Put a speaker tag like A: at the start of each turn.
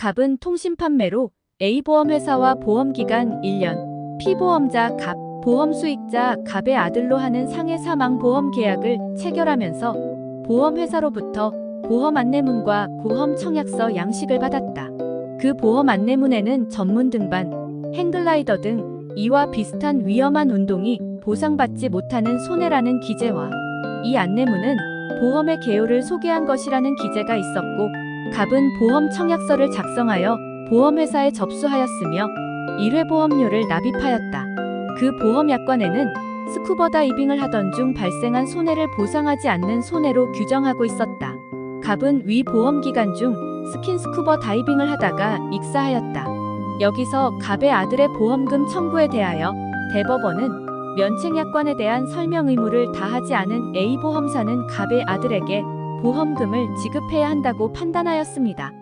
A: 갑은 통신 판매로 A보험회사와 보험기간 1년, P보험자 갑, 보험 수익자 갑의 아들로 하는 상해 사망 보험 계약을 체결하면서 보험회사로부터 보험 안내문과 보험 청약서 양식을 받았다. 그 보험 안내문에는 전문 등반, 행글라이더 등 이와 비슷한 위험한 운동이 보상받지 못하는 손해라는 기재와 이 안내문은 보험의 개요를 소개한 것이라는 기재가 있었고 갑은 보험 청약서를 작성하여 보험회사에 접수하였으며 1회 보험료를 납입하였다. 그 보험 약관에는 스쿠버 다이빙을 하던 중 발생한 손해를 보상하지 않는 손해로 규정하고 있었다. 갑은 위 보험 기간 중 스킨 스쿠버 다이빙을 하다가 익사하였다. 여기서 갑의 아들의 보험금 청구에 대하여 대법원은 면책 약관에 대한 설명 의무를 다하지 않은 A보험사는 갑의 아들에게 보험금을 지급해야 한다고 판단하였습니다.